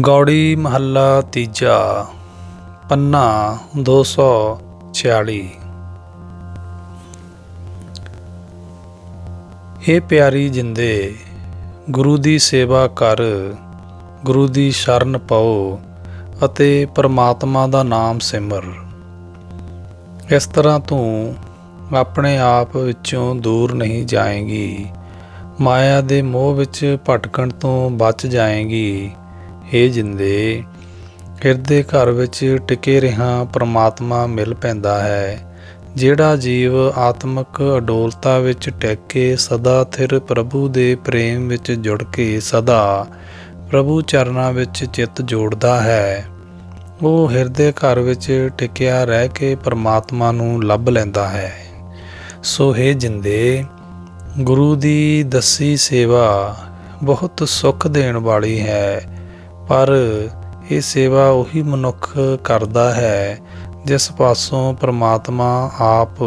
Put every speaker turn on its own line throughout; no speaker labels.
ਗੌੜੀ ਮਹੱਲਾ ਤੀਜਾ, ਪੰਨਾ 246 ਹੇ ਪਿਆਰੀ ਜਿੰਦੇ, ਗੁਰੂ ਦੀ ਸੇਵਾ ਕਰ, ਗੁਰੂ ਦੀ ਸ਼ਰਨ ਪਾਓ ਅਤੇ ਪਰਮਾਤਮਾ ਦਾ ਨਾਮ ਸਿਮਰ। ਇਸ ਤਰ੍ਹਾਂ ਤੂੰ ਆਪਣੇ ਆਪ ਵਿੱਚੋਂ ਦੂਰ ਨਹੀਂ ਜਾਏਗੀ, ਮਾਇਆ ਦੇ ਮੋਹ ਵਿੱਚ ਭਟਕਣ ਤੋਂ ਬਚ ਜਾਏਗੀ। ਹੇ ਜਿੰਦੇ, ਹਿਰਦੇ ਘਰ ਵਿੱਚ ਟਿਕੇ ਰਿਹਾ, ਪ੍ਰਮਾਤਮਾ ਮਿਲ ਪੈਂਦਾ ਹੈ। ਜਿਹੜਾ ਜੀਵ ਆਤਮਿਕ ਅਡੋਲਤਾ ਵਿੱਚ ਟਿਕ ਕੇ ਸਦਾ ਥਿਰ ਪ੍ਰਭੂ ਦੇ ਪ੍ਰੇਮ ਵਿੱਚ ਜੁੜ ਕੇ ਸਦਾ ਪ੍ਰਭੂ ਚਰਨਾਂ ਵਿੱਚ ਚਿੱਤ ਜੋੜਦਾ ਹੈ। ਉਹ ਹਿਰਦੇ ਘਰ ਵਿੱਚ ਟਿਕਿਆ ਰਹਿ ਕੇ ਪ੍ਰਮਾਤਮਾ ਨੂੰ ਲੱਭ ਲੈਂਦਾ ਹੈ। ਸੋ ਹੈ ਜਿੰਦੇ, ਗੁਰੂ ਦੀ ਦੱਸੀ ਸੇਵਾ ਬਹੁਤ ਸੁੱਖ ਦੇਣ ਵਾਲੀ ਹੈ। ਪਰ ਇਹ ਸੇਵਾ ਉਹੀ ਮਨੁੱਖ ਕਰਦਾ ਹੈ, ਜਿਸ ਪਾਸੋਂ ਪ੍ਰਮਾਤਮਾ ਆਪ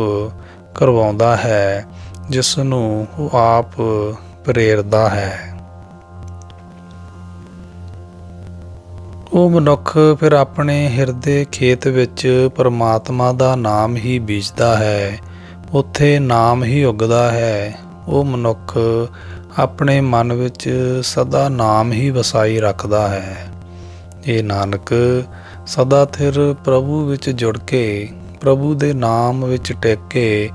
ਕਰਵਾਉਂਦਾ ਹੈ ਜਿਸ ਨੂੰ ਉਹ ਆਪ ਪ੍ਰੇਰਦਾ ਹੈ। ਉਹ ਮਨੁੱਖ ਫਿਰ ਆਪਣੇ ਹਿਰਦੇ ਖੇਤ ਵਿੱਚ ਪ੍ਰਮਾਤਮਾ ਦਾ ਨਾਮ ਹੀ ਬੀਜਦਾ ਹੈ, ਉੱਥੇ ਨਾਮ ਹੀ ਉੱਗਦਾ ਹੈ। ਉਹ ਮਨੁੱਖ ਆਪਣੇ ਮਨ ਵਿੱਚ ਸਦਾ ਨਾਮ ਹੀ ਵਸਾਈ ਰੱਖਦਾ ਹੈ। ਇਹ ਨਾਨਕ ਸਦਾ ਥਿਰ ਪ੍ਰਭੂ ਵਿੱਚ ਜੁੜ ਕੇ, ਪ੍ਰਭੂ ਦੇ ਨਾਮ ਵਿੱਚ ਟਿਕ ਕੇ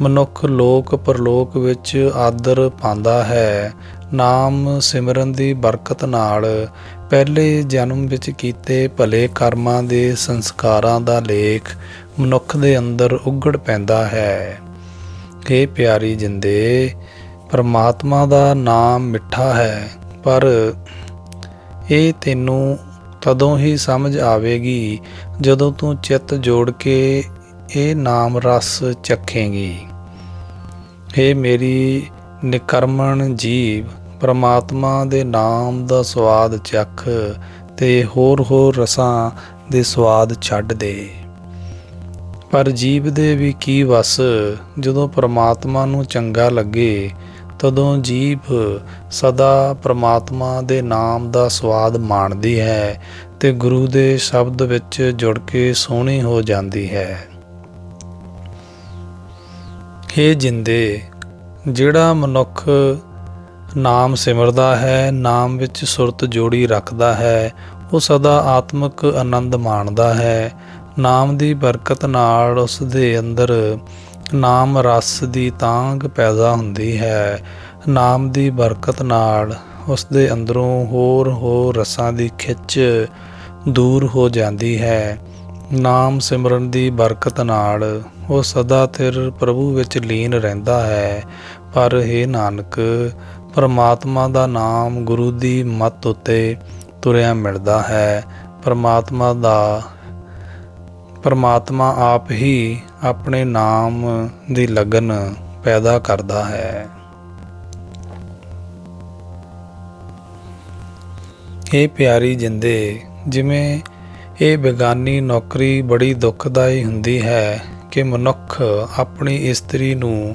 ਮਨੁੱਖ ਲੋਕ ਪਰਲੋਕ ਵਿੱਚ ਆਦਰ ਪਾਉਂਦਾ ਹੈ। ਨਾਮ ਸਿਮਰਨ ਦੀ ਬਰਕਤ ਨਾਲ ਪਹਿਲੇ ਜਨਮ ਵਿੱਚ ਕੀਤੇ ਭਲੇ ਕਰਮਾਂ ਦੇ ਸੰਸਕਾਰਾਂ ਦਾ ਲੇਖ ਮਨੁੱਖ ਦੇ ਅੰਦਰ ਉਗੜ ਪੈਂਦਾ ਹੈ। ਇਹ ਪਿਆਰੀ ਜਿੰਦੇ ਪਰਮਾਤਮਾ ਦਾ ਨਾਮ ਮਿੱਠਾ ਹੈ, ਪਰ ਇਹ ਤੈਨੂੰ ਤਦੋਂ ਹੀ ਸਮਝ ਆਵੇਗੀ ਜਦੋਂ ਤੂੰ ਚਿੱਤ ਜੋੜ ਕੇ ਇਹ ਨਾਮ ਰਸ ਚੱਖੇਂਗੀ। ਏ ਮੇਰੀ ਨਿਕਰਮਣ ਜੀਵ, ਪ੍ਰਮਾਤਮਾ ਦੇ ਨਾਮ ਦਾ ਸਵਾਦ ਚੱਖ ਤੇ ਹੋਰ ਹੋਰ ਰਸਾਂ ਦੇ ਸਵਾਦ ਛੱਡ ਦੇ। ਪਰ ਜੀਵ ਦੇ ਵੀ ਕੀ ਵਸ, ਜਦੋਂ ਪ੍ਰਮਾਤਮਾ ਨੂੰ ਚੰਗਾ ਲੱਗੇ ਤਦੋਂ ਜੀਵ ਸਦਾ ਪ੍ਰਮਾਤਮਾ ਦੇ ਨਾਮ ਦਾ ਸਵਾਦ ਮਾਣਦੀ ਹੈ ਤੇ ਗੁਰੂ ਦੇ ਸ਼ਬਦ ਵਿੱਚ ਜੁੜ ਕੇ ਸੋਹਣੀ ਹੋ ਜਾਂਦੀ ਹੈ। ਹੇ ਜਿੰਦੇ, ਜਿਹੜਾ ਮਨੁੱਖ ਨਾਮ ਸਿਮਰਦਾ ਹੈ, ਨਾਮ ਵਿੱਚ ਸੁਰਤ ਜੋੜੀ ਰੱਖਦਾ ਹੈ, ਉਹ ਸਦਾ ਆਤਮਿਕ ਆਨੰਦ ਮਾਣਦਾ ਹੈ। ਨਾਮ ਦੀ ਬਰਕਤ ਨਾਲ ਉਸ ਦੇ ਅੰਦਰ ਨਾਮ ਰਸ ਦੀ ਤਾਂਗ ਪੈਦਾ ਹੁੰਦੀ ਹੈ। ਨਾਮ ਦੀ ਬਰਕਤ ਨਾਲ ਉਸ ਦੇ ਅੰਦਰੋਂ ਹੋਰ ਹੋਰ ਰਸਾਂ ਦੀ ਖਿੱਚ ਦੂਰ ਹੋ ਜਾਂਦੀ ਹੈ। ਨਾਮ ਸਿਮਰਨ ਦੀ ਬਰਕਤ ਨਾਲ ਉਹ ਸਦਾ ਥਿਰ ਪ੍ਰਭੂ ਵਿੱਚ ਲੀਨ ਰਹਿੰਦਾ ਹੈ। ਪਰ ਇਹ ਨਾਨਕ, ਪਰਮਾਤਮਾ ਦਾ ਨਾਮ ਗੁਰੂ ਦੀ ਮੱਤ ਉਤੇ ਤੁਰਿਆ ਮਿਲਦਾ ਹੈ। ਪਰਮਾਤਮਾ ਦਾ, ਪਰਮਾਤਮਾ ਆਪ ਹੀ ਆਪਣੇ ਨਾਮ ਦੀ ਲਗਨ ਪੈਦਾ ਕਰਦਾ ਹੈ। ਇਹ ਪਿਆਰੀ ਜਿੰਦੇ, ਜਿਵੇਂ ਇਹ ਬੇਗਾਨੀ ਨੌਕਰੀ ਬੜੀ ਦੁੱਖਦਾਈ ਹੁੰਦੀ ਹੈ ਕਿ ਮਨੁੱਖ ਆਪਣੀ ਇਸਤਰੀ ਨੂੰ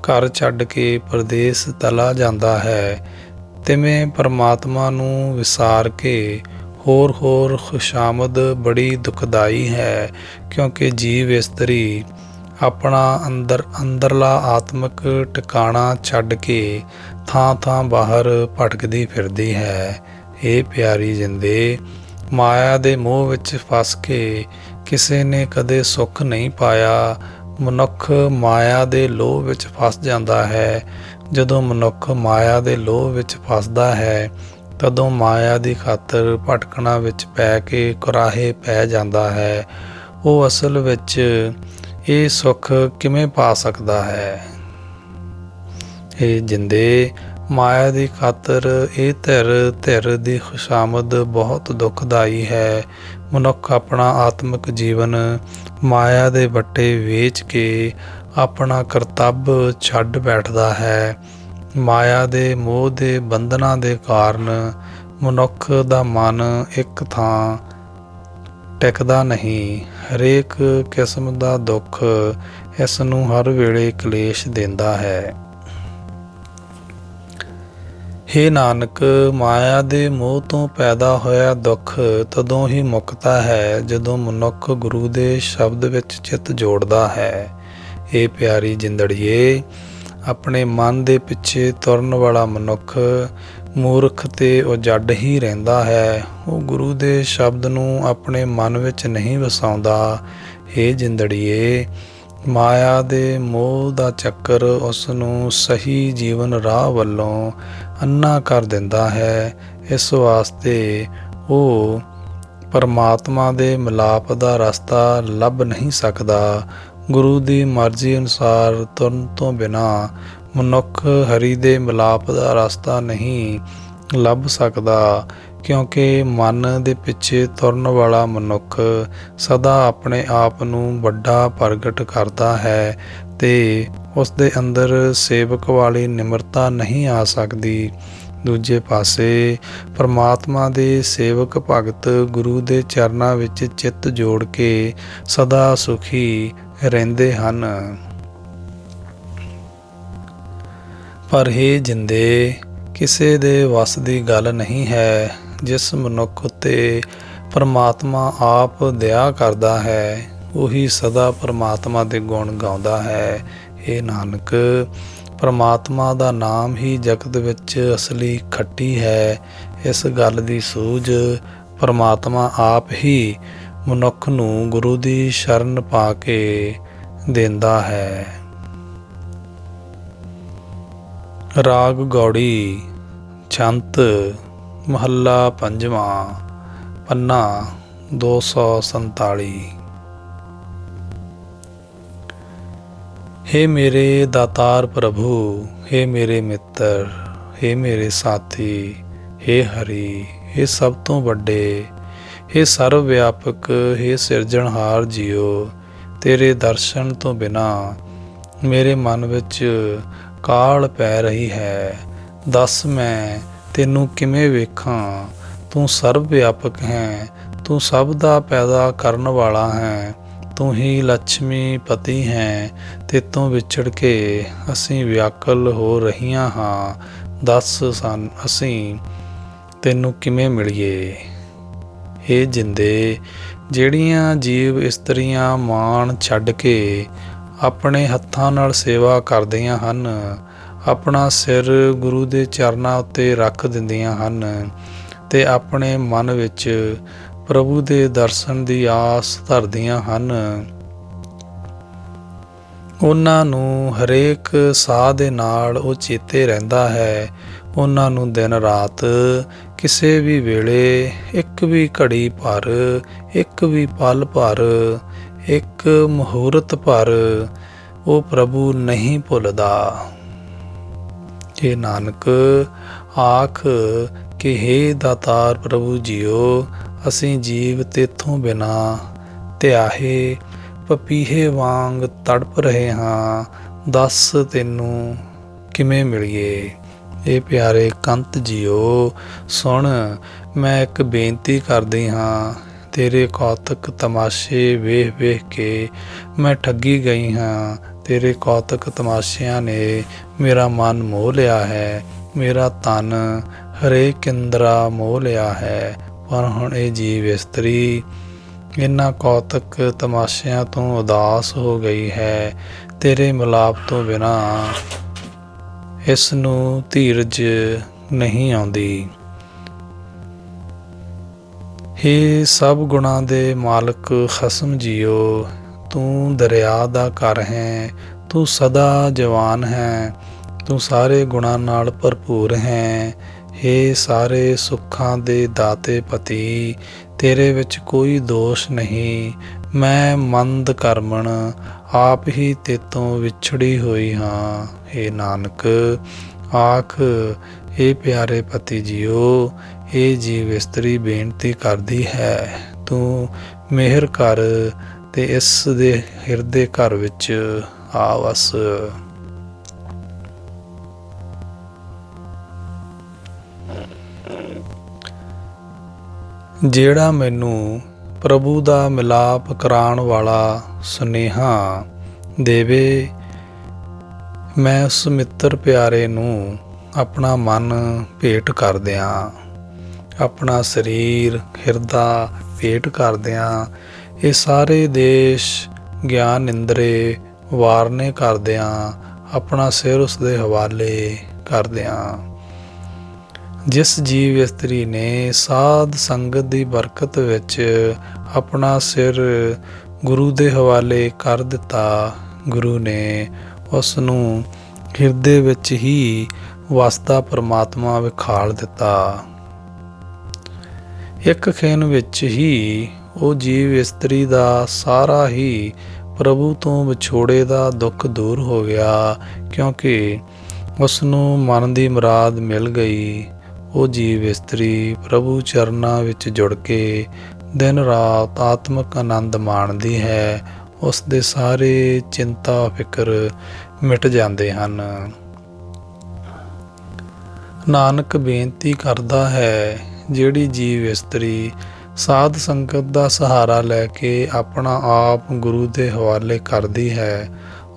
ਘਰ ਛੱਡ ਕੇ ਪਰਦੇਸ ਤਲਾ ਜਾਂਦਾ ਹੈ, ਤਿਵੇਂ ਪਰਮਾਤਮਾ ਨੂੰ ਵਿਸਾਰ ਕੇ ਹੋਰ ਹੋਰ ਖੁਸ਼ਾਮਦ ਬੜੀ ਦੁਖਦਾਈ ਹੈ, ਕਿਉਂਕਿ ਜੀਵ ਇਸਤਰੀ ਆਪਣਾ ਅੰਦਰ ਅੰਦਰਲਾ ਆਤਮਿਕ ਟਿਕਾਣਾ ਛੱਡ ਕੇ ਥਾਂ ਥਾਂ ਬਾਹਰ ਭਟਕਦੀ ਫਿਰਦੀ ਹੈ। ਇਹ ਪਿਆਰੀ ਜਿੰਦੇ, ਮਾਇਆ ਦੇ ਮੋਹ ਵਿੱਚ ਫਸ ਕੇ ਕਿਸੇ ਨੇ ਕਦੇ ਸੁੱਖ ਨਹੀਂ ਪਾਇਆ। ਮਨੁੱਖ ਮਾਇਆ ਦੇ ਲੋਭ ਵਿੱਚ ਫਸ ਜਾਂਦਾ ਹੈ। ਜਦੋਂ ਮਨੁੱਖ ਮਾਇਆ ਦੇ ਲੋਭ ਵਿੱਚ ਫਸਦਾ ਹੈ ਤਦੋਂ ਮਾਇਆ ਦੀ ਖਾਤਰ ਭਟਕਣਾ ਵਿੱਚ ਪੈ ਕੇ ਕੁਰਾਹੇ ਪੈ ਜਾਂਦਾ ਹੈ। ਉਹ ਅਸਲ ਵਿੱਚ ਇਹ ਸੁੱਖ ਕਿਵੇਂ ਪਾ ਸਕਦਾ ਹੈ? ਇਹ ਜਿੰਦੇ, ਮਾਇਆ ਦੀ ਖਾਤਰ ਇਹ ਧਿਰ ਧਿਰ ਦੀ ਖੁਸ਼ਾਮਦ ਬਹੁਤ ਦੁਖਦਾਈ ਹੈ। ਮਨੁੱਖ ਆਪਣਾ ਆਤਮਿਕ ਜੀਵਨ ਮਾਇਆ ਦੇ ਵੱਟੇ ਵੇਚ ਕੇ ਆਪਣਾ ਕਰਤੱਵ ਛੱਡ ਬੈਠਦਾ ਹੈ। ਮਾਇਆ ਦੇ ਮੋਹ ਦੇ ਬੰਧਨਾਂ ਦੇ ਕਾਰਨ ਮਨੁੱਖ ਦਾ ਮਨ ਇੱਕ ਥਾਂ ਟਿਕਦਾ ਨਹੀਂ। ਹਰੇਕ ਕਿਸਮ ਦਾ ਦੁੱਖ ਇਸ ਨੂੰ ਹਰ ਵੇਲੇ ਕਲੇਸ਼ ਦਿੰਦਾ ਹੈ। ਹੇ ਨਾਨਕ, ਮਾਇਆ ਦੇ ਮੋਹ ਤੋਂ ਪੈਦਾ ਹੋਇਆ ਦੁੱਖ ਤਦੋਂ ਹੀ ਮੁਕਤਾ ਹੈ ਜਦੋਂ ਮਨੁੱਖ ਗੁਰੂ ਦੇ ਸ਼ਬਦ ਵਿੱਚ ਚਿੱਤ ਜੋੜਦਾ ਹੈ। ਇਹ ਪਿਆਰੀ ਜਿੰਦੜੀਏ ਆਪਣੇ ਮਨ ਦੇ ਪਿੱਛੇ ਤੁਰਨ ਵਾਲਾ ਮਨੁੱਖ ਮੂਰਖ ਤੇ ਉਜੜ ਹੀ ਰਹਿੰਦਾ ਹੈ। ਉਹ ਗੁਰੂ ਦੇ ਸ਼ਬਦ ਨੂੰ ਆਪਣੇ ਮਨ ਵਿੱਚ ਨਹੀਂ ਵਸਾਉਂਦਾ। ਇਹ ਜਿੰਦੜੀਏ, ਮਾਇਆ ਦੇ ਮੋਹ ਦਾ ਚੱਕਰ ਉਸ ਨੂੰ ਸਹੀ ਜੀਵਨ ਰਾਹ ਵੱਲੋਂ ਅੰਨਾ ਕਰ ਦਿੰਦਾ ਹੈ। ਇਸ ਵਾਸਤੇ ਉਹ ਪਰਮਾਤਮਾ ਦੇ ਮਿਲਾਪ ਦਾ ਰਸਤਾ ਲੱਭ ਨਹੀਂ ਸਕਦਾ। ਗੁਰੂ ਦੀ ਮਰਜ਼ੀ ਅਨੁਸਾਰ ਤੁਰਨ ਤੋਂ ਬਿਨਾ ਮਨੁੱਖ ਹਰੀ ਦੇ ਮਿਲਾਪ ਦਾ ਰਸਤਾ ਨਹੀਂ ਲੱਭ ਸਕਦਾ, ਕਿਉਂਕਿ ਮਨ ਦੇ ਪਿੱਛੇ ਤੁਰਨ ਵਾਲਾ ਮਨੁੱਖ ਸਦਾ ਆਪਣੇ ਆਪ ਨੂੰ ਵੱਡਾ ਪ੍ਰਗਟ ਕਰਦਾ ਹੈ ਤੇ ਉਸ ਦੇ ਅੰਦਰ ਸੇਵਕ ਵਾਲੀ ਨਿਮਰਤਾ ਨਹੀਂ ਆ ਸਕਦੀ। ਦੂਜੇ ਪਾਸੇ, ਪਰਮਾਤਮਾ ਦੇ ਸੇਵਕ ਭਗਤ ਗੁਰੂ ਦੇ ਚਰਨਾਂ ਵਿੱਚ ਚਿੱਤ ਜੋੜ ਕੇ ਸਦਾ ਸੁਖੀ ਰਹਿੰਦੇ ਹਨ। ਪਰ ਇਹ ਜਿੰਦੇ, ਕਿਸੇ ਦੇ ਵੱਸ ਦੀ ਗੱਲ ਨਹੀਂ ਹੈ, ਜਿਸ ਮਨੁੱਖ ਉਤੇ ਪਰਮਾਤਮਾ ਆਪ ਦਇਆ ਕਰਦਾ ਹੈ, ਉਹੀ ਸਦਾ ਪਰਮਾਤਮਾ ਦੇ ਗੁਣ ਗਾਉਂਦਾ ਹੈ। ਇਹ ਨਾਨਕ, ਪਰਮਾਤਮਾ ਦਾ ਨਾਮ ਹੀ ਜਗਤ ਵਿੱਚ ਅਸਲੀ ਖੱਟੀ ਹੈ। ਇਸ ਗੱਲ ਦੀ ਸੂਝ ਪਰਮਾਤਮਾ ਆਪ ਹੀ ਮਨੁੱਖ ਨੂੰ ਗੁਰੂ ਦੀ ਸ਼ਰਨ ਪਾ ਕੇ ਦਿੰਦਾ ਹੈ ਰਾਗ ਗੌੜੀ ਛੰਤ ਮਹੱਲਾ ਪੰਜਵਾਂ ਪੰਨਾ 247 हे ਮੇਰੇ ਦਾਤਾਰ ਪ੍ਰਭੂ हे ਮੇਰੇ ਮਿੱਤਰ हे ਮੇਰੇ ਸਾਥੀ हे ਹਰੀ हे ਸਭ ਤੋਂ ਵੱਡੇ हे ਸਰਵ ਵਿਆਪਕ हे ਸਿਰਜਣਹਾਰ ਜੀਓ, ਤੇਰੇ ਦਰਸ਼ਨ ਤੋਂ ਬਿਨਾ ਮੇਰੇ ਮਨ ਵਿੱਚ ਕਾਲ ਪੈ ਰਹੀ ਹੈ। ਦੱਸ ਮੈਂ ਤੈਨੂੰ ਕਿਵੇਂ ਵੇਖਾਂ? ਤੂੰ ਸਰਵ ਵਿਆਪਕ ਹੈ, ਤੂੰ ਸਭ ਦਾ ਪੈਦਾ ਕਰਨ ਵਾਲਾ ਹੈ, ਤੂੰ ਹੀ ਲక్ష్ਮੀ ਪਤੀ ਹੈ, ਤੇਤੋਂ ਵਿਛੜ ਕੇ ਅਸੀਂ ਵਿਆਕਲ ਹੋ ਰਹੀਆਂ ਹਾਂ। ਦੱਸ ਸਨ ਅਸੀਂ ਤੈਨੂੰ ਕਿਵੇਂ ਮਿਲੀਏ? ਇਹ ਜਿੰਦੇ, ਜਿਹੜੀਆਂ ਜੀਵ ਇਸਤਰੀਆਂ ਮਾਣ ਛੱਡ ਕੇ ਆਪਣੇ ਹੱਥਾਂ ਨਾਲ ਸੇਵਾ ਕਰਦੀਆਂ ਹਨ, ਆਪਣਾ ਸਿਰ ਗੁਰੂ ਦੇ ਚਰਨਾਂ ਉੱਤੇ ਰੱਖ ਦਿੰਦੀਆਂ ਹਨ ਤੇ ਆਪਣੇ ਮਨ ਵਿੱਚ ਪ੍ਰਭੂ ਦੇ ਦਰਸ਼ਨ ਦੀ ਆਸ ਧਰਦੀਆਂ ਹਨ। ਉਹਨਾਂ ਨੂੰ ਹਰੇਕ ਸਾਹ ਦੇ ਨਾਲ ਉਹ ਚੇਤੇ ਰਹਿੰਦਾ ਹੈ। ਉਹਨਾਂ ਨੂੰ ਦਿਨ ਰਾਤ ਕਿਸੇ ਵੀ ਵੇਲੇ ਇੱਕ ਵੀ ਘੜੀ ਭਰ, ਇੱਕ ਵੀ ਪਲ ਭਰ, ਇੱਕ ਮੁਹੂਰਤ ਭਰ, ਉਹ ਪ੍ਰਭੂ ਨਹੀਂ ਭੁੱਲਦਾ। ਜੇ ਨਾਨਕ, ਆਖ ਕਿ हे ਦਾਤਾਰ ਪ੍ਰਭੂ ਜੀਓ, ਅਸੀਂ ਜੀਵ ਤੇਥੋਂ ਬਿਨਾ ਧਿਆਹੇ ਪਪੀਹੇ ਵਾਂਗ ਤੜਪ ਰਹੇ ਹਾਂ। ਦੱਸ ਤੈਨੂੰ ਕਿਵੇਂ ਮਿਲੀਏ? ਇਹ ਪਿਆਰੇ ਕੰਤ ਜੀਓ, ਸੁਣ, ਮੈਂ ਇੱਕ ਬੇਨਤੀ ਕਰਦੀ ਹਾਂ, ਤੇਰੇ ਕੌਤਕ ਤਮਾਸ਼ੇ ਵੇਖ ਵੇਖ ਕੇ ਮੈਂ ਠੱਗੀ ਗਈ ਹਾਂ, ਤੇਰੇ ਕੌਤਕ ਤਮਾਸ਼ਿਆਂ ਨੇ ਮੇਰਾ ਮਨ ਮੋਹ ਲਿਆ ਹੈ, ਮੇਰਾ ਤਨ ਹਰੇ ਕਿੰਦਰਾ ਮੋਹ ਲਿਆ ਹੈ, ਪਰ ਹੁਣ ਇਹ ਜੀਵ ਇਸਤਰੀ ਇਹਨਾਂ ਕੌਤਕ ਤਮਾਸ਼ਿਆਂ ਤੋਂ ਉਦਾਸ ਹੋ ਗਈ ਹੈ, ਤੇਰੇ ਮਿਲਾਪ ਤੋਂ ਬਿਨਾ ਇਸ ਨੂੰ ਧੀਰਜ ਨਹੀਂ ਆਉਂਦੀ। ਹੇ ਸਭ ਗੁਣਾਂ ਦੇ ਮਾਲਕ, ਖਸਮ ਜੀਓ। ਤੂੰ ਦਰਿਆ ਦਾ ਘਰ ਹੈ, ਤੂੰ ਸਦਾ ਜਵਾਨ ਹੈ, ਤੂੰ ਸਾਰੇ ਗੁਣਾਂ ਨਾਲ ਭਰਪੂਰ ਹੈ। ਹੇ ਸਾਰੇ ਸੁੱਖਾਂ ਦੇ ਦਾਤੇ ਪਤੀ, ਤੇਰੇ ਵਿੱਚ ਕੋਈ ਦੋਸ਼ ਨਹੀਂ। ਮੈਂ ਮੰਦ ਕਰਮਣ, ਆਪ ਹੀ ਤੇਤੋਂ ਵਿਛੜੀ ਹੋਈ ਹਾਂ। ਹੇ ਨਾਨਕ, ਆਖ ਇਹ ਪਿਆਰੇ ਪਤੀ ਜੀਓ ਇਹ ਜੀਵ ਇਸਤਰੀ ਬੇਨਤੀ ਕਰਦੀ ਹੈ। ਤੂੰ ਮਿਹਰ ਕਰ ਤੇ ਇਸ ਦੇ ਹਿਰਦੇ ਘਰ ਵਿੱਚ ਆ ਵਸ ਜਿਹੜਾ ਮੈਨੂੰ ਪ੍ਰਭੂ ਦਾ ਮਿਲਾਪ ਕਰਾਉਣ ਵਾਲਾ ਸੁਨੇਹਾ ਦੇਵੇ ਮੈਂ ਉਸ ਮਿੱਤਰ ਪਿਆਰੇ ਨੂੰ ਆਪਣਾ ਮਨ ਭੇਟ ਕਰਦਿਆਂ ਆਪਣਾ ਸਰੀਰ, ਹਿਰਦਾ ਭੇਟ ਕਰਦਿਆਂ ਇਹ ਸਾਰੇ ਦੇਸ਼ ਗਿਆਨ ਇੰਦਰੇ ਵਾਰਨੇ ਕਰਦਿਆਂ ਆਪਣਾ ਸਿਰ ਉਸ ਦੇ ਹਵਾਲੇ ਕਰਦਿਆਂ ਜਿਸ ਜੀਵ ਇਸਤਰੀ ਨੇ ਸਾਧ ਸੰਗਤ ਦੀ ਬਰਕਤ ਵਿੱਚ ਆਪਣਾ ਸਿਰ ਗੁਰੂ ਦੇ ਹਵਾਲੇ ਕਰ ਦਿੱਤਾ, ਗੁਰੂ ਨੇ ਉਸ ਨੂੰ ਹਿਰਦੇ ਵਿੱਚ ਹੀ ਵਸਦਾ ਪਰਮਾਤਮਾ ਵਿਖਾਲ ਦਿੱਤਾ। ਇੱਕ ਖੇਨ ਵਿੱਚ ਹੀ ਉਹ ਜੀਵ ਇਸਤਰੀ ਦਾ ਸਾਰਾ ਹੀ ਪ੍ਰਭੂ ਤੋਂ ਵਿਛੋੜੇ ਦਾ ਦੁੱਖ ਦੂਰ ਹੋ ਗਿਆ, ਕਿਉਂਕਿ ਉਸ ਨੂੰ ਮਨ ਦੀ ਮੁਰਾਦ ਮਿਲ ਗਈ। ਉਹ ਜੀਵ ਇਸਤਰੀ ਪ੍ਰਭੂ ਚਰਨਾਂ ਵਿੱਚ ਜੁੜ ਕੇ ਦਿਨ ਰਾਤ ਆਤਮਿਕ ਆਨੰਦ ਮਾਣਦੀ ਹੈ ਉਸ ਦੇ ਸਾਰੇ ਚਿੰਤਾ, ਫਿਕਰ ਮਿਟ ਜਾਂਦੇ ਹਨ। ਨਾਨਕ ਬੇਨਤੀ ਕਰਦਾ ਹੈ, ਜਿਹੜੀ ਜੀਵ ਇਸਤਰੀ ਸਾਧ ਸੰਗਤ ਦਾ ਸਹਾਰਾ ਲੈ ਕੇ ਆਪਣਾ ਆਪ ਗੁਰੂ ਦੇ ਹਵਾਲੇ ਕਰਦੀ ਹੈ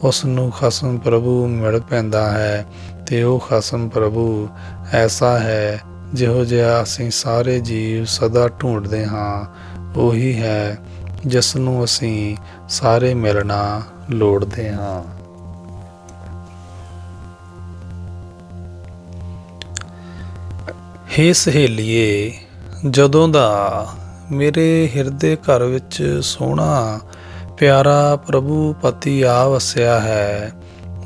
ਉਸ ਨੂੰ ਖਸਮ ਪ੍ਰਭੂ ਮਿਲ ਪੈਂਦਾ ਹੈ ਤੇ ਉਹ ਖਸਮ ਪ੍ਰਭੂ ਐਸਾ ਹੈ, ਜਿਹੋ ਜਿਹਾ ਅਸੀਂ ਸਾਰੇ ਜੀਵ ਸਦਾ ਢੂੰਡਦੇ ਹਾਂ, ਉਹੀ ਹੈ ਜਿਸ ਨੂੰ ਅਸੀਂ ਸਾਰੇ ਮਿਲਣਾ ਲੋੜਦੇ ਹਾਂ। ਹੇ ਸਹੇਲੀਏ ਜਦੋਂ ਦਾ ਮੇਰੇ ਹਿਰਦੇ ਘਰ ਵਿੱਚ ਸੋਹਣਾ ਪਿਆਰਾ ਪ੍ਰਭੂ ਪਤੀ ਆ ਵਸਿਆ ਹੈ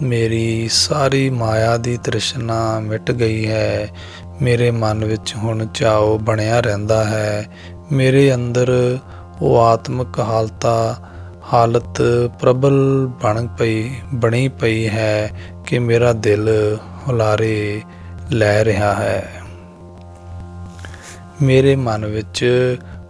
ਮੇਰੀ ਸਾਰੀ ਮਾਇਆ ਦੀ ਤ੍ਰਿਸ਼ਨਾ ਮਿਟ ਗਈ ਹੈ ਮੇਰੇ ਮਨ ਵਿੱਚ ਹੁਣ ਚਾਉ ਬਣਿਆ ਰਹਿੰਦਾ ਹੈ ਮੇਰੇ ਅੰਦਰ ਉਹ ਆਤਮਿਕ ਹਾਲਤਾ ਹਾਲਤ ਪ੍ਰਬਲ ਬਣ ਪਈ, ਬਣੀ ਪਈ ਹੈ ਕਿ ਮੇਰਾ ਦਿਲ ਹੁਲਾਰੇ ਲੈ ਰਿਹਾ ਹੈ। ਮੇਰੇ ਮਨ ਵਿੱਚ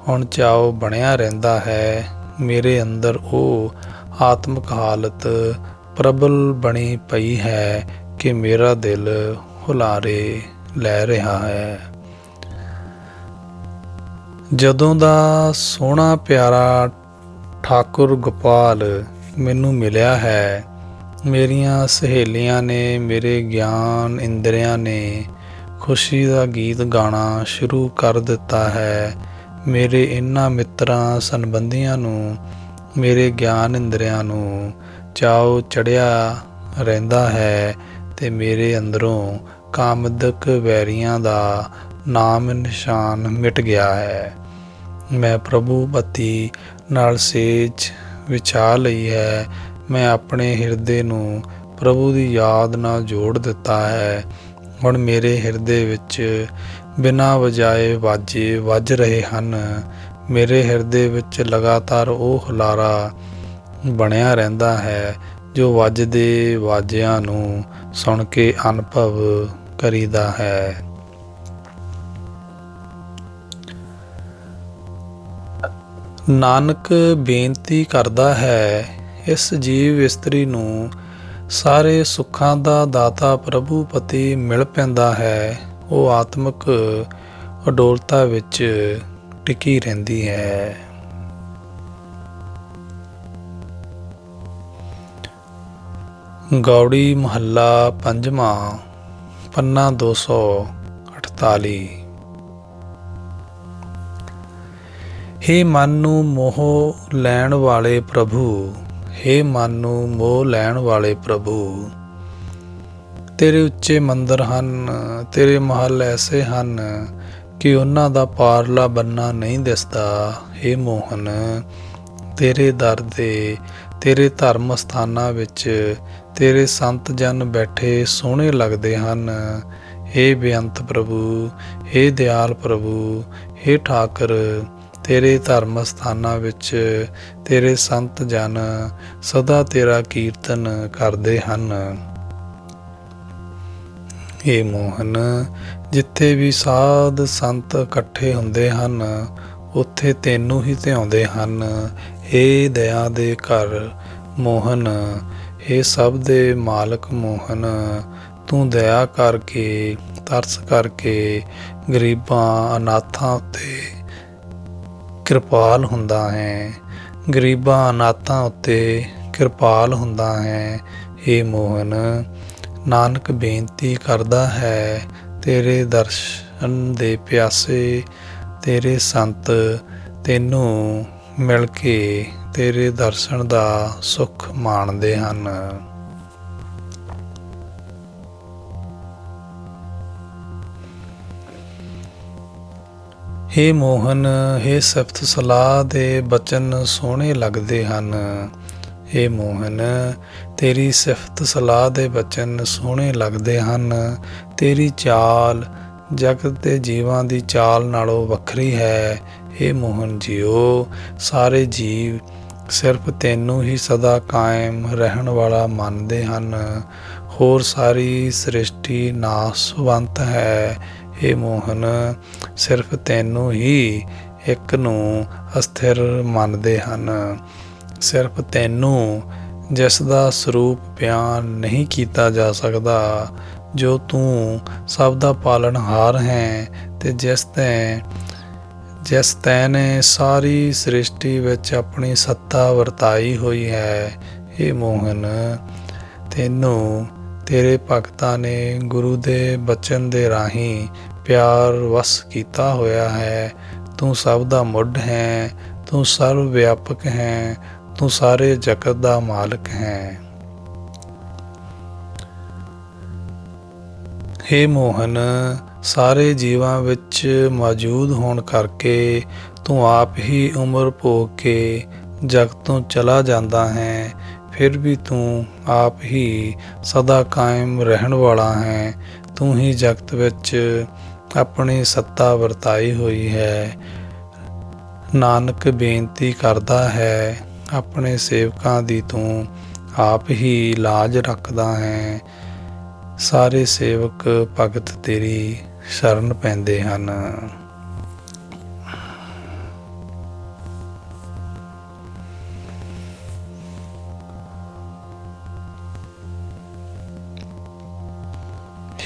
ਹੁਣ ਚਾਉ ਬਣਿਆ ਰਹਿੰਦਾ ਹੈ। ਮੇਰੇ ਅੰਦਰ ਉਹ ਆਤਮਿਕ ਹਾਲਤ ਪ੍ਰਬਲ ਬਣੀ ਪਈ ਹੈ ਕਿ ਮੇਰਾ ਦਿਲ ਹੁਲਾਰੇ ਲੈ ਰਿਹਾ ਹੈ। ਜਦੋਂ ਦਾ ਸੋਹਣਾ ਪਿਆਰਾ ਠਾਕੁਰ ਗੋਪਾਲ, ਮੈਨੂੰ ਮਿਲਿਆ ਹੈ। ਮੇਰੀਆਂ ਸਹੇਲੀਆਂ ਨੇ, ਮੇਰੇ ਗਿਆਨ ਇੰਦਰੀਆਂ ਨੇ ਖੁਸ਼ੀ ਦਾ ਗੀਤ ਗਾਣਾ ਸ਼ੁਰੂ ਕਰ ਦਿੱਤਾ ਹੈ। ਮੇਰੇ ਇਨ੍ਹਾਂ ਮਿੱਤਰਾਂ ਸੰਬੰਧੀਆਂ ਨੂੰ, ਮੇਰੇ ਗਿਆਨ ਇੰਦਰੀਆਂ ਨੂੰ ਚਾਉ ਚੜਿਆ ਰਹਿੰਦਾ ਹੈ ਤੇ ਮੇਰੇ ਅੰਦਰੋਂ ਕਾਮਦਕ ਵੈਰੀਆਂ ਦਾ ਨਾਮ ਨਿਸ਼ਾਨ ਮਿਟ ਗਿਆ ਹੈ। ਮੈਂ ਪ੍ਰਭੂ ਪਤੀ ਨਾਲ ਸੇਜ ਵਿਛਾ ਲਈ ਹੈ। ਮੈਂ ਆਪਣੇ ਹਿਰਦੇ ਨੂੰ ਪ੍ਰਭੂ ਦੀ ਯਾਦ ਨਾਲ ਜੋੜ ਦਿੱਤਾ ਹੈ। ਹੁਣ ਮੇਰੇ ਹਿਰਦੇ ਵਿੱਚ ਬਿਨਾਂ ਵਜਾਏ ਵਾਜੇ ਵੱਜ ਰਹੇ ਹਨ। ਮੇਰੇ ਹਿਰਦੇ ਵਿੱਚ ਲਗਾਤਾਰ ਉਹ ਹੁਲਾਰਾ ਬਣਿਆ ਰਹਿੰਦਾ ਹੈ, ਜੋ ਵੱਜਦੇ ਵਾਜਿਆਂ ਨੂੰ ਸੁਣ ਕੇ ਅਨੁਭਵ ਕਰੀਦਾ ਹੈ। ਨਾਨਕ ਬੇਨਤੀ ਕਰਦਾ ਹੈ, ਇਸ ਜੀਵ ਇਸਤਰੀ ਨੂੰ ਸਾਰੇ ਸੁੱਖਾਂ ਦਾ ਦਾਤਾ ਪ੍ਰਭੂ ਪਤੀ ਮਿਲ ਪੈਂਦਾ ਹੈ। ਉਹ ਆਤਮਿਕ ਅਡੋਲਤਾ ਵਿੱਚ ਟਿਕੀ ਰਹਿੰਦੀ ਹੈ। ਗੌੜੀ ਮਹੱਲਾ ਪੰਜਵਾਂ, ਪੰਨਾ 248 ਹੇ ਮਨ ਨੂੰ ਮੋਹ ਲੈਣ ਵਾਲੇ ਪ੍ਰਭੂ ਹੇ ਮਨ ਨੂੰ ਮੋਹ ਲੈਣ ਵਾਲੇ ਪ੍ਰਭੂ ਤੇਰੇ ਉੱਚੇ ਮੰਦਰ ਹਨ ਤੇਰੇ ਮਹਲ ਐਸੇ ਹਨ ਕਿ ਉਹਨਾਂ ਦਾ ਪਾਰਲਾ ਬੰਨਾ ਨਹੀਂ ਦਿਸਦਾ ਹੇ ਮੋਹਨ ਤੇਰੇ ਦਰ ਦੇ ਤੇਰੇ ਧਰਮ ਸਥਾਨਾਂ ਵਿੱਚ ਤੇਰੇ ਸੰਤ ਜਨ ਬੈਠੇ ਸੋਹਣੇ ਲੱਗਦੇ ਹਨ हे ਬੇਅੰਤ ਪ੍ਰਭੂ हे ਦਿਆਲ ਪ੍ਰਭੂ हे ਠਾਕਰ ਤੇਰੇ ਧਰਮ ਸਥਾਨਾਂ ਵਿੱਚ ਤੇਰੇ ਸੰਤ ਜਨ ਸਦਾ ਤੇਰਾ ਕੀਰਤਨ ਕਰਦੇ ਹਨ। ਏ ਮੋਹਨ, ਜਿੱਥੇ ਵੀ ਸਾਧ ਸੰਤ ਇਕੱਠੇ ਹੁੰਦੇ ਹਨ, ਉੱਥੇ ਤੈਨੂੰ ਹੀ ਧਿਆਉਂਦੇ ਹਨ। ਏ ਦਇਆ ਦੇ ਘਰ ਮੋਹਨ ਏ ਸਭ ਦੇ ਮਾਲਕ ਮੋਹਨ, ਤੂੰ ਦਇਆ ਕਰਕੇ, ਤਰਸ ਕਰਕੇ ਗਰੀਬਾਂ ਅਨਾਥਾਂ ਉੱਤੇ ਕਿਰਪਾਲ ਹੁੰਦਾ ਹੈ। ਗਰੀਬਾਂ ਅਨਾਥਾਂ ਉੱਤੇ ਕਿਰਪਾਲ ਹੁੰਦਾ ਹੈ। ਏ ਮੋਹਨ, ਨਾਨਕ ਬੇਨਤੀ ਕਰਦਾ ਹੈ, ਤੇਰੇ ਦਰਸ਼ਨ ਦੇ ਪਿਆਸੇ ਤੇਰੇ ਸੰਤ ਤੈਨੂੰ ਮਿਲ ਕੇ ਤੇਰੇ ਦਰਸ਼ਨ ਦਾ ਸੁੱਖ ਮਾਣਦੇ ਹਨ। ਹੇ ਮੋਹਨ, ਹੇ ਸਿਫਤ ਸਲਾਹ ਦੇ ਬਚਨ ਸੋਹਣੇ ਲੱਗਦੇ ਹਨ। ਹੇ ਮੋਹਨ, ਤੇਰੀ ਸਿਫਤ ਸਲਾਹ ਦੇ ਬਚਨ ਸੋਹਣੇ ਲੱਗਦੇ ਹਨ। ਤੇਰੀ ਚਾਲ, ਜਗਤ ਦੇ ਜੀਵਾਂ ਦੀ ਚਾਲ ਨਾਲੋਂ ਵੱਖਰੀ ਹੈ। ਹੇ ਮੋਹਨ ਜੀਓ, ਸਾਰੇ ਜੀਵ ਸਿਰਫ ਤੈਨੂੰ ਹੀ ਸਦਾ ਕਾਇਮ ਰਹਿਣ ਵਾਲਾ ਮੰਨਦੇ ਹਨ। ਹੋਰ ਸਾਰੀ ਸ੍ਰਿਸ਼ਟੀ ਨਾਸਵੰਤ ਹੈ। ਇਹ ਮੋਹਨ ਸਿਰਫ ਤੈਨੂੰ ਹੀ ਇੱਕ ਨੂੰ ਅਸਥਿਰ ਮੰਨਦੇ ਹਨ। ਸਿਰਫ ਤੈਨੂੰ, ਜਿਸ ਦਾ ਸਰੂਪ ਬਿਆਨ ਨਹੀਂ ਕੀਤਾ ਜਾ ਸਕਦਾ, ਜੋ ਤੂੰ ਸਭ ਦਾ ਪਾਲਣਹਾਰ ਹੈ ਤੇ ਜਿਸ ਤੈਂ, ਜਿਸ ਤੈਨੇ ਸਾਰੀ ਸ੍ਰਿਸ਼ਟੀ ਵਿੱਚ ਆਪਣੀ ਸੱਤਾ ਵਰਤਾਈ ਹੋਈ ਹੈ ਇਹ ਮੋਹਨ, ਤੈਨੂੰ ਤੇਰੇ ਭਗਤਾਂ ਨੇ ਗੁਰੂ ਦੇ ਬਚਨ ਦੇ ਰਾਹੀਂ ਪਿਆਰ ਵਸ ਕੀਤਾ ਹੋਇਆ ਹੈ। ਤੂੰ ਸਭ ਦਾ ਮੁੱਢ ਹੈ, ਤੂੰ ਸਰਵ ਵਿਆਪਕ ਹੈ, ਤੂੰ ਸਾਰੇ ਜਗਤ ਦਾ ਮਾਲਕ ਹੈ। ਹੇ ਮੋਹਨ, ਸਾਰੇ ਜੀਵਾਂ ਵਿੱਚ ਮੌਜੂਦ ਹੋਣ ਕਰਕੇ ਤੂੰ ਆਪ ਹੀ ਉਮਰ ਭੋਗ ਕੇ ਜਗਤ ਤੋਂ ਚਲਾ ਜਾਂਦਾ ਹੈ। ਫਿਰ ਵੀ ਤੂੰ ਆਪ ਹੀ ਸਦਾ ਕਾਇਮ ਰਹਿਣ ਵਾਲਾ ਹੈ। ਤੂੰ ਹੀ ਜਗਤ ਵਿੱਚ ਆਪਣੀ ਸੱਤਾ ਵਰਤਾਈ ਹੋਈ ਹੈ। ਨਾਨਕ ਬੇਨਤੀ ਕਰਦਾ ਹੈ, ਆਪਣੇ ਸੇਵਕਾਂ ਦੀ ਤੂੰ ਆਪ ਹੀ ਲਾਜ ਰੱਖਦਾ ਹੈ। ਸਾਰੇ ਸੇਵਕ ਭਗਤ ਤੇਰੀ ਸ਼ਰਨ ਪੈਂਦੇ ਹਨ।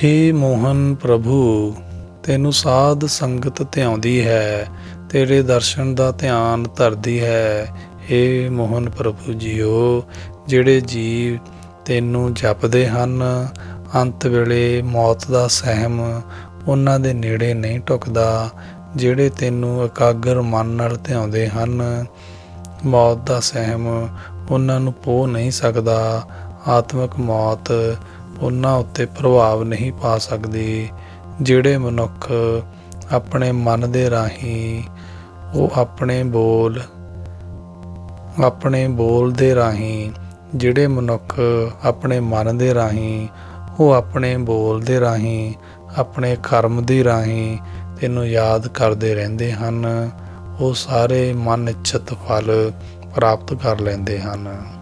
ਹੇ ਮੋਹਨ ਪ੍ਰਭੂ ਤੈਨੂੰ ਸਾਧ ਸੰਗਤ ਧਿਆਉਂਦੀ ਹੈ, ਤੇਰੇ ਦਰਸ਼ਨ ਦਾ ਧਿਆਨ ਧਰਦੀ ਹੈ। ਹੇ ਮੋਹਨ ਪ੍ਰਭੂ ਜੀਓ, ਜਿਹੜੇ ਜੀਵ ਤੈਨੂੰ ਜਪਦੇ ਹਨ, ਅੰਤ ਵੇਲੇ ਮੌਤ ਦਾ ਸਹਿਮ ਉਹਨਾਂ ਦੇ ਨੇੜੇ ਨਹੀਂ ਟੁਕਦਾ, ਜਿਹੜੇ ਤੈਨੂੰ ਇਕਾਗਰ ਮਨ ਨਾਲ ਧਿਆਉਂਦੇ ਹਨ, ਮੌਤ ਦਾ ਸਹਿਮ ਉਹਨਾਂ ਨੂੰ ਪੋ ਨਹੀਂ ਸਕਦਾ, ਆਤਮਿਕ ਮੌਤ ਉਹਨਾਂ ਉੱਤੇ ਪ੍ਰਭਾਵ ਨਹੀਂ ਪਾ ਸਕਦੀ। ਜਿਹੜੇ ਮਨੁੱਖ ਆਪਣੇ ਮਨ ਦੇ ਰਾਹੀਂ ਉਹ ਆਪਣੇ ਬੋਲ ਆਪਣੇ ਬੋਲ ਦੇ ਰਾਹੀਂ, ਜਿਹੜੇ ਮਨੁੱਖ ਆਪਣੇ ਮਨ ਦੇ ਰਾਹੀਂ, ਉਹ ਆਪਣੇ ਬੋਲ ਦੇ ਰਾਹੀਂ, ਆਪਣੇ ਕਰਮ ਦੇ ਰਾਹੀਂ ਤੈਨੂੰ ਯਾਦ ਕਰਦੇ ਰਹਿੰਦੇ ਹਨ, ਉਹ ਸਾਰੇ ਮਨ ਇੱਛਤ ਫਲ ਪ੍ਰਾਪਤ ਕਰ ਲੈਂਦੇ ਹਨ।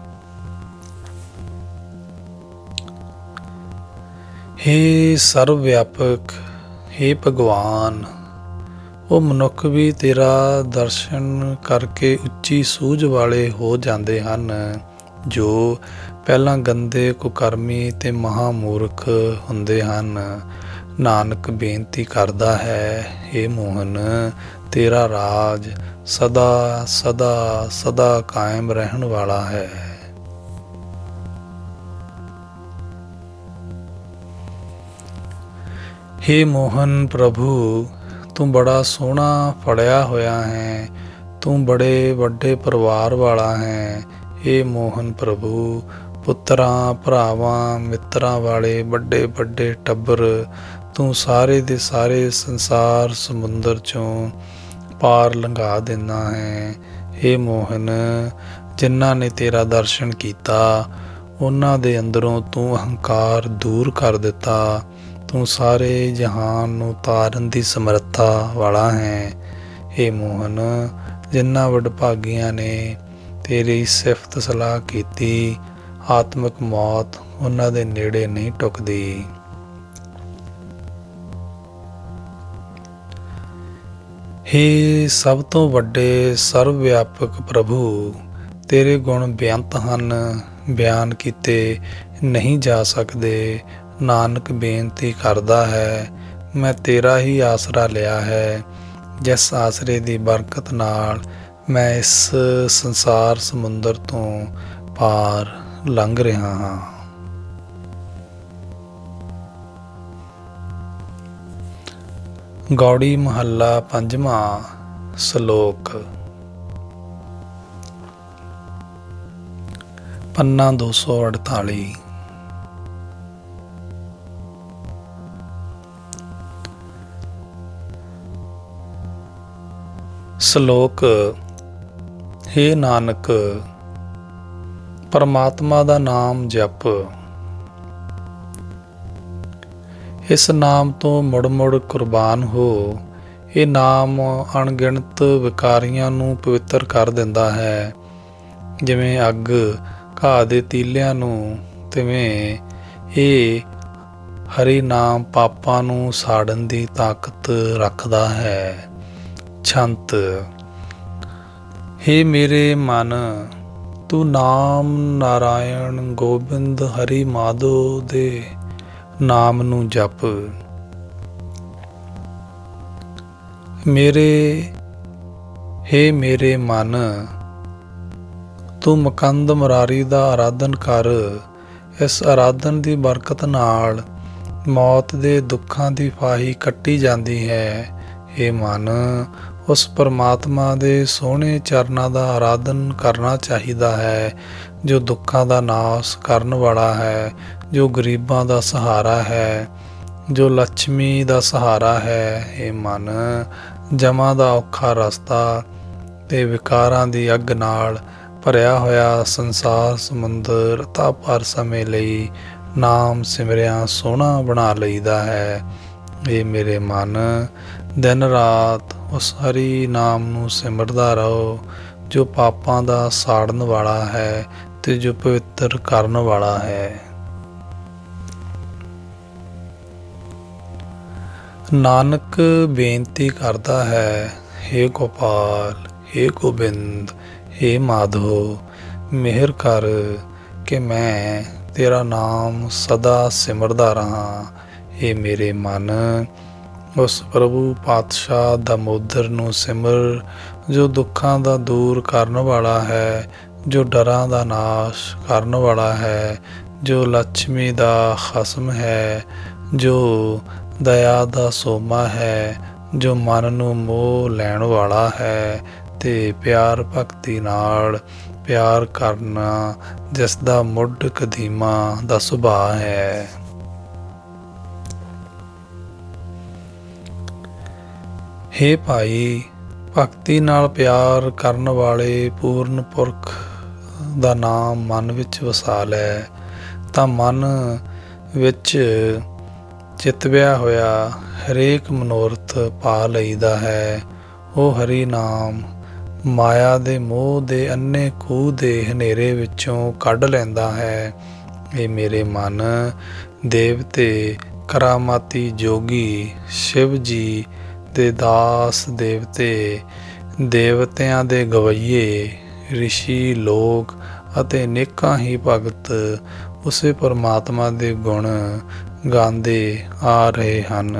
ਹੇ ਸਰਵ ਵਿਆਪਕ ਹੇ ਭਗਵਾਨ, ਉਹ ਮਨੁੱਖ ਵੀ ਤੇਰਾ ਦਰਸ਼ਨ ਕਰਕੇ ਉੱਚੀ ਸੂਝ ਵਾਲੇ ਹੋ ਜਾਂਦੇ ਹਨ, ਜੋ ਪਹਿਲਾਂ ਗੰਦੇ ਕੁਕਰਮੀ ਤੇ ਮਹਾਮੂਰਖ ਹੁੰਦੇ ਹਨ। ਨਾਨਕ ਬੇਨਤੀ ਕਰਦਾ ਹੈ हे ਮੋਹਨ, ਤੇਰਾ ਰਾਜ ਸਦਾ ਸਦਾ ਸਦਾ ਕਾਇਮ ਰਹਿਣ ਵਾਲਾ ਹੈ। हे ਮੋਹਨ ਪ੍ਰਭੂ ਤੂੰ ਬੜਾ ਸੋਹਣਾ ਫੜਿਆ ਹੋਇਆ ਹੈ ਤੂੰ ਬੜੇ ਵੱਡੇ ਪਰਿਵਾਰ ਵਾਲਾ ਹੈ हे ਮੋਹਨ ਪ੍ਰਭੂ ਪੁੱਤਰਾਂ ਭਰਾਵਾਂ ਮਿੱਤਰਾਂ ਵਾਲੇ ਵੱਡੇ ਵੱਡੇ ਟੱਬਰ ਤੂੰ ਸਾਰੇ ਦੇ ਸਾਰੇ ਸੰਸਾਰ ਸਮੁੰਦਰ ਚੋਂ ਪਾਰ ਲੰਘਾ ਦਿੰਦਾ ਹੈ हे ਮੋਹਨ ਜਿਨ੍ਹਾਂ ਨੇ ਤੇਰਾ ਦਰਸ਼ਨ ਕੀਤਾ ਉਹਨਾਂ ਦੇ ਅੰਦਰੋਂ ਤੂੰ ਅਹੰਕਾਰ ਦੂਰ ਕਰ ਦਿੱਤਾ ਤੂੰ ਸਾਰੇ ਜਹਾਨ ਨੂੰ ਤਾਰਨ ਦੀ ਸਮਰੱਥਾ ਵਾਲਾ ਹੈ। हे ਮੋਹਨ ਜਿਨ੍ਹਾਂ ਵਡਭਾਗੀਆਂ ਨੇ ਤੇਰੀ ਸਿਫਤ ਸਲਾਹ ਕੀਤੀ, ਆਤਮਿਕ ਮੌਤ ਉਹਨਾਂ ਦੇ ਨੇੜੇ ਨਹੀਂ ਟੁਕਦੀ। ਹੇ ਸਭ ਤੋਂ ਵੱਡੇ ਸਰਵ ਵਿਆਪਕ ਪ੍ਰਭੂ, ਤੇਰੇ ਗੁਣ ਬੇਅੰਤ ਹਨ, ਬਿਆਨ ਕੀਤੇ ਨਹੀਂ ਜਾ ਸਕਦੇ। ਨਾਨਕ ਬੇਨਤੀ ਕਰਦਾ ਹੈ, ਮੈਂ ਤੇਰਾ ਹੀ ਆਸਰਾ ਲਿਆ ਹੈ। ਜਿਸ ਆਸਰੇ ਦੀ ਬਰਕਤ ਨਾਲ ਮੈਂ ਇਸ ਸੰਸਾਰ ਸਮੁੰਦਰ ਤੋਂ ਪਾਰ ਲੰਘ ਰਿਹਾ ਹਾਂ। ਗੌੜੀ ਮਹੱਲਾ ਪੰਜਵਾਂ ਸ਼ਲੋਕ। ਪੰਨਾ 248 ਸ਼ਲੋਕ ਹੇ ਨਾਨਕ, ਪਰਮਾਤਮਾ ਦਾ ਨਾਮ ਜਪ। ਇਸ ਨਾਮ ਤੋਂ ਮੁੜ-ਮੁੜ ਕੁਰਬਾਨ ਹੋ, ਇਹ ਨਾਮ ਅਣਗਿਣਤ ਵਿਕਾਰੀਆਂ ਨੂੰ ਪਵਿੱਤਰ ਕਰ ਦਿੰਦਾ ਹੈ। ਜਿਵੇਂ ਅੱਗ ਘਾਹ ਦੇ ਤੀਲਿਆਂ ਨੂੰ, ਤਿਵੇਂ ਇਹ ਹਰੀ ਨਾਮ ਪਾਪਾਂ ਨੂੰ ਸਾੜਨ ਦੀ ਤਾਕਤ ਰੱਖਦਾ ਹੈ। ਛੰਤ। ਹੇ ਮੇਰੇ ਮਨ, ਤੂੰ ਨਾਮ ਨਾਰਾਇਣ ਗੋਬਿੰਦ ਹਰੀ ਮਾਧੋ ਦੇ ਨਾਮ ਨੂੰ ਜਪ। ਮੇਰੇ, ਹੇ ਮੇਰੇ ਮਨ, ਤੂੰ ਮਕੰਦ ਮੁਰਾਰੀ ਦਾ ਆਰਾਧਨ ਕਰ। ਇਸ ਆਰਾਧਨ ਦੀ ਬਰਕਤ ਨਾਲ ਮੌਤ ਦੇ ਦੁੱਖਾਂ ਦੀ ਫਾਹੀ ਕੱਟੀ ਜਾਂਦੀ ਹੈ। ਇਹ ਮਨ ਉਸ ਪਰਮਾਤਮਾ ਦੇ ਸੋਹਣੇ ਚਰਨਾਂ ਦਾ ਆਰਾਧਨ ਕਰਨਾ ਚਾਹੀਦਾ ਹੈ, ਜੋ ਦੁੱਖਾਂ ਦਾ ਨਾਸ਼ ਕਰਨ ਵਾਲਾ ਹੈ, ਜੋ ਗਰੀਬਾਂ ਦਾ ਸਹਾਰਾ ਹੈ, ਜੋ ਲక్ష్ਮੀ ਦਾ ਸਹਾਰਾ ਹੈ। ਇਹ ਮਨ, ਜਮਾ ਦਾ ਔਖਾ ਰਸਤਾ ਤੇ ਵਿਕਾਰਾਂ ਦੀ ਅੱਗ ਨਾਲ ਭਰਿਆ ਹੋਇਆ ਸੰਸਾਰ ਸਮੁੰਦਰ ਤਾ ਪਰ ਸਮੇਂ ਲਈ ਨਾਮ ਸਿਮਰਿਆ ਸੋਹਣਾ ਬਣਾ ਲਈਦਾ ਹੈ। ਇਹ ਮੇਰੇ ਮਨ ਦਿਨ ਰਾਤ ਉਸ ਹਰੀ ਨਾਮ ਨੂੰ ਸਿਮਰਦਾ ਰਹੋ ਜੋ ਪਾਪਾਂ ਦਾ ਸਾੜਨ ਵਾਲਾ ਹੈ ਤੇ ਜੋ ਪਵਿੱਤਰ ਕਰਨ ਵਾਲਾ ਹੈ ਨਾਨਕ ਬੇਨਤੀ ਕਰਦਾ ਹੈ हे ਗੋਪਾਲ हे ਗੋਬਿੰਦ हे ਮਾਧੋ ਮਿਹਰ ਕਰ ਕਿ ਮੈਂ ਤੇਰਾ ਨਾਮ ਸਦਾ ਸਿਮਰਦਾ ਰਹਾ ਇਹ ਮੇਰੇ ਮਨ, ਉਸ ਪ੍ਰਭੂ ਪਾਤਸ਼ਾਹ ਦਮੋਦਰ ਨੂੰ ਸਿਮਰ, ਜੋ ਦੁੱਖਾਂ ਦਾ ਦੂਰ ਕਰਨ ਵਾਲਾ ਹੈ, ਜੋ ਡਰਾਂ ਦਾ ਨਾਸ਼ ਕਰਨ ਵਾਲਾ ਹੈ, ਜੋ ਲక్ష్ਮੀ ਦਾ ਖਸਮ ਹੈ, ਜੋ ਦਇਆ ਦਾ ਸੋਮਾ ਹੈ, ਜੋ ਮਨ ਨੂੰ ਮੋਹ ਲੈਣ ਵਾਲਾ ਹੈ, ਤੇ ਪਿਆਰ ਭਗਤੀ ਨਾਲ ਪਿਆਰ ਕਰਨਾ, ਜਿਸ ਦਾ ਮੁੱਢ ਕਦੀਮਾ ਦਾ ਸੁਭਾਅ ਹੈ। ਹੇ ਭਾਈ, ਭਗਤੀ ਨਾਲ ਪਿਆਰ ਕਰਨ ਵਾਲੇ ਪੂਰਨ ਪੁਰਖ ਦਾ ਨਾਮ ਮਨ ਵਿੱਚ ਵਸਾ ਲੈ, ਤਾਂ ਮਨ ਵਿੱਚ ਚਿਤਵਿਆ ਹੋਇਆ, ਹਰੇਕ ਮਨੋਰਥ ਪਾ ਲਈਦਾ ਹੈ। ਉਹ ਹਰੀ ਨਾਮ ਮਾਇਆ ਦੇ ਮੋਹ ਦੇ ਅੰਨੇ ਖੂਹ ਦੇ ਹਨੇਰੇ ਵਿੱਚੋਂ ਕੱਢ ਲੈਂਦਾ ਹੈ। ਇਹ ਮੇਰੇ ਮਨ, ਦੇਵਤੇ, ਕਰਾਮਾਤੀ ਜੋਗੀ, ਸ਼ਿਵ ਜੀ ਦੇ ਦਾਸ ਦੇਵਤੇ ਦੇਵਤਿਆਂ ਦੇ ਗਵਈਏ ઋષਿ ਲੋਕ ਅਤੇ ਨੇਕਾਂ ਹੀ ਭਗਤ ਉਸੇ ਪਰਮਾਤਮਾ ਦੇ ਗੁਣ ਗਾਉਂਦੇ ਆ ਰਹੇ ਹਨ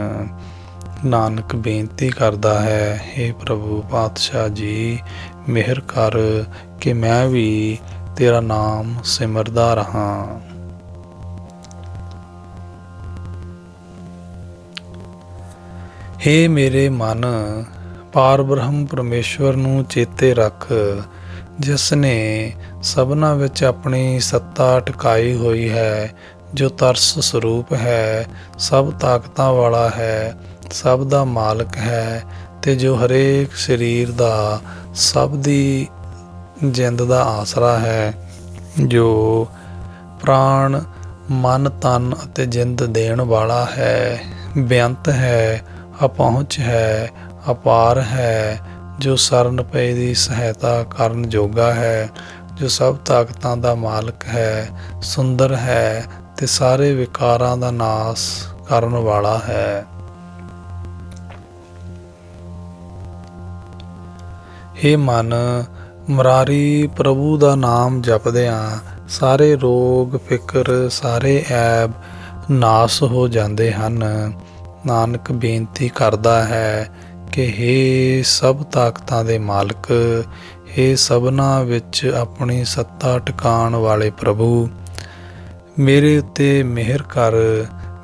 ਨਾਨਕ ਬੇਨਤੀ ਕਰਦਾ ਹੈ हे ਪ੍ਰਭੂ ਪਾਤਸ਼ਾਹ ਜੀ ਮਿਹਰ ਕਰ ਕਿ ਮੈਂ ਵੀ ਤੇਰਾ ਨਾਮ ਸਿਮਰਦਾ ਰਹਾ ਹੇ ਮੇਰੇ ਮਨ, ਪਾਰ ਬ੍ਰਹਮ ਪਰਮੇਸ਼ਵਰ ਨੂੰ ਚੇਤੇ ਰੱਖ, ਜਿਸ ਨੇ ਸਭਨਾ ਵਿੱਚ ਆਪਣੀ ਸੱਤਾ ਟਿਕਾਈ ਹੋਈ ਹੈ, ਜੋ ਤਰਸ ਸਰੂਪ ਹੈ, ਸਭ ਤਾਕਤਾਂ ਵਾਲਾ ਹੈ, ਸਭ ਦਾ ਮਾਲਕ ਹੈ, ਤੇ ਜੋ ਹਰੇਕ ਸਰੀਰ ਦਾ, ਸਭ ਦੀ ਜਿੰਦ ਦਾ ਆਸਰਾ ਹੈ, ਜੋ ਪ੍ਰਾਣ, ਮਨ, ਤਨ ਅਤੇ ਜਿੰਦ ਦੇਣ ਵਾਲਾ ਹੈ, ਬੇਅੰਤ ਹੈ ਅਪਹੁੰਚ ਹੈ, ਅਪਾਰ ਹੈ, ਜੋ ਸਰਨ ਪਏ ਦੀ ਸਹਾਇਤਾ ਕਰਨ ਜੋਗਾ ਹੈ, ਜੋ ਸਭ ਤਾਕਤਾਂ ਦਾ ਮਾਲਕ ਹੈ, ਸੁੰਦਰ ਹੈ ਤੇ ਸਾਰੇ ਵਿਕਾਰਾਂ ਦਾ ਨਾਸ ਕਰਨ ਵਾਲਾ ਹੈ। ਹੇ ਮਨ, ਮੁਰਾਰੀ ਪ੍ਰਭੂ ਦਾ ਨਾਮ ਜਪਦਿਆਂ ਸਾਰੇ ਰੋਗ, ਫਿਕਰ, ਸਾਰੇ ਐਬ ਨਾਸ ਹੋ ਜਾਂਦੇ ਹਨ। ਨਾਨਕ ਬੇਨਤੀ ਕਰਦਾ ਹੈ ਕਿ हे ਸਭ ਤਾਕਤਾਂ ਦੇ ਮਾਲਕ हे ਸਭਨਾ ਵਿੱਚ ਆਪਣੀ ਸੱਤਾ ਟਿਕਾਣ ਵਾਲੇ ਪ੍ਰਭੂ, ਮੇਰੇ ਉੱਤੇ ਮਿਹਰ ਕਰ,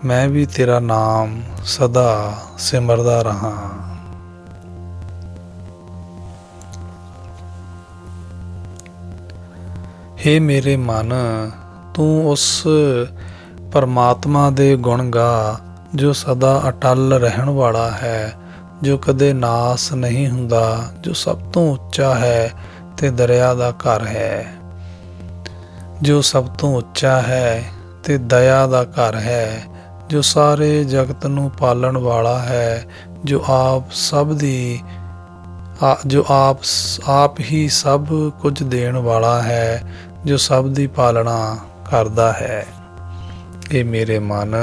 ਮੈਂ ਵੀ ਤੇਰਾ ਨਾਮ ਸਦਾ ਸਿਮਰਦਾ ਰਹਾ। ਹੇ ਮੇਰੇ ਮਨ, ਤੂੰ ਉਸ ਪਰਮਾਤਮਾ ਦੇ ਗੁਣ ਗਾ ਜੋ ਸਦਾ ਅਟਲ ਰਹਿਣ ਵਾਲਾ ਹੈ, ਜੋ ਕਦੇ ਨਾਸ ਨਹੀਂ ਹੁੰਦਾ, ਜੋ ਸਭ ਤੋਂ ਉੱਚਾ ਹੈ ਤੇ ਦਰਿਆ ਦਾ ਘਰ ਹੈ। ਜੋ ਸਭ ਤੋਂ ਉੱਚਾ ਹੈ ਤੇ ਦਇਆ ਦਾ ਘਰ ਹੈ, ਜੋ ਸਾਰੇ ਜਗਤ ਨੂੰ ਪਾਲਣ ਵਾਲਾ ਹੈ, ਜੋ ਆਪ ਸਭ ਦੀ, ਆ- ਜੋ ਆਪ ਆਪ ਹੀ ਸਭ ਕੁਝ ਦੇਣ ਵਾਲਾ ਹੈ, ਜੋ ਸਭ ਦੀ ਪਾਲਣਾ ਕਰਦਾ ਹੈ। ਇਹ ਮੇਰੇ ਮਨ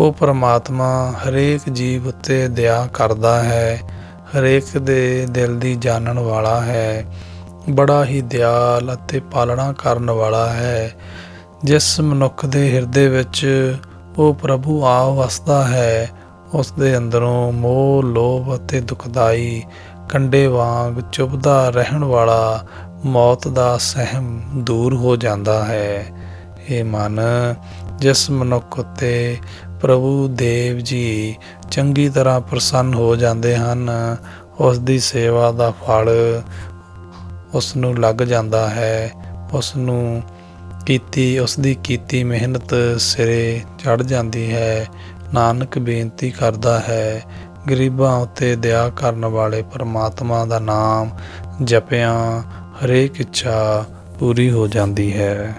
ਉਹ ਪਰਮਾਤਮਾ ਹਰੇਕ ਜੀਵ ਉੱਤੇ ਦਇਆ ਕਰਦਾ ਹੈ, ਹਰੇਕ ਦੇ ਦਿਲ ਦੀ ਜਾਣਨ ਵਾਲਾ ਹੈ, ਬੜਾ ਹੀ ਦਿਆਲ ਅਤੇ ਪਾਲਣਾ ਕਰਨ ਵਾਲਾ ਹੈ। ਜਿਸ ਮਨੁੱਖ ਦੇ ਹਿਰਦੇ ਵਿੱਚ ਉਹ ਪ੍ਰਭੂ ਆ ਵਸਦਾ ਹੈ ਉਸ ਦੇ ਅੰਦਰੋਂ ਮੋਹ, ਲੋਭ ਅਤੇ ਦੁਖਦਾਈ ਕੰਡੇ ਵਾਂਗ ਚੁਭਦਾ ਰਹਿਣ ਵਾਲਾ ਮੌਤ ਦਾ ਸਹਿਮ ਦੂਰ ਹੋ ਜਾਂਦਾ ਹੈ। ਇਹ ਮਨ, ਜਿਸ ਮਨੁੱਖ ਉਤੇ ਪ੍ਰਭੂ ਦੇਵ ਜੀ ਚੰਗੀ ਤਰ੍ਹਾਂ ਪ੍ਰਸੰਨ ਹੋ ਜਾਂਦੇ ਹਨ। ਉਸ ਦੀ ਸੇਵਾ ਦਾ ਫਲ ਉਸ ਨੂੰ ਲੱਗ ਜਾਂਦਾ ਹੈ। ਉਸ ਨੂੰ ਕੀਤੀ ਉਸ ਦੀ ਕੀਤੀ ਮਿਹਨਤ ਸਿਰੇ ਚੜ ਜਾਂਦੀ ਹੈ। ਨਾਨਕ ਬੇਨਤੀ ਕਰਦਾ ਹੈ, ਗਰੀਬਾਂ ਉਤੇ ਦਇਆ ਕਰਨ ਵਾਲੇ ਪਰਮਾਤਮਾ ਦਾ ਨਾਮ ਜਪਿਆਂ, ਹਰੇਕ ਇੱਛਾ ਪੂਰੀ ਹੋ ਜਾਂਦੀ ਹੈ।